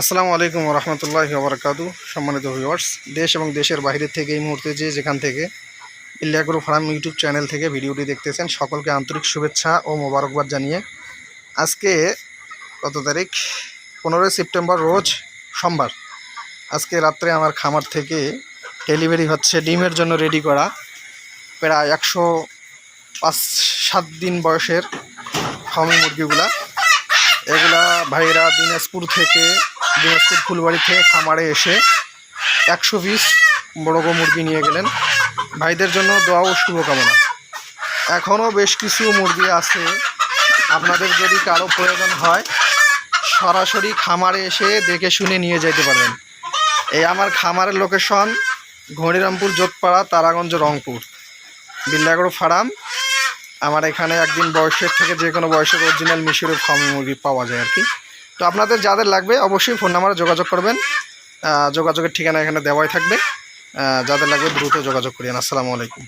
আসসালামু আলাইকুম রহমতুল্লাহ বরকাতু সম্মানিত ভিউয়ার্স দেশ এবং দেশের বাইরে থেকে এই মুহূর্তে যে যেখান থেকে ইলিয়াগুরু ফার্ম ইউটিউব চ্যানেল থেকে ভিডিওটি দেখতেছেন, সকলকে আন্তরিক শুভেচ্ছা ও মোবারকবাদ জানিয়ে আজকে কত তারিখ? পনেরোই সেপ্টেম্বর রোজ সোমবার। আজকে রাত্রে আমার খামার থেকে ডেলিভারি হচ্ছে, ডিমের জন্য রেডি করা প্রায় একশো পাঁচ সাত দিন বয়সের ফার্মি মুরগিগুলা। এগুলা ভাইরা দিনাজপুর থেকে, দিনাজপুর ফুলবাড়ি থেকে খামারে এসে একশো পিস বড় মুরগি নিয়ে গেলেন। ভাইদের জন্য দোয়া ও শুভকামনা। এখনও বেশ কিছু মুরগি আছে। আপনাদের যদি কারও প্রয়োজন হয়, সরাসরি খামারে এসে দেখে শুনে নিয়ে যেতে পারবেন। এই আমার খামারের লোকেশন ঘড়িরামপুর যোধপাড়া তারাগঞ্জ, রংপুর। বিল্লাগড় ফার্ম আমার এখানে একদিন বয়সের থেকে যে কোনো বয়সের অরিজিনাল মিশরের ফার্ম মুরগি পাওয়া যায় আর কি। তো আপনাদের যাদের লাগবে অবশ্যই ফোন নাম্বারে যোগাযোগ করবেন। যোগাযোগের ঠিকানা এখানে দেওয়াই থাকবে। যাদের লাগবে দ্রুত যোগাযোগ করিয়েন। আসসালামু আলাইকুম।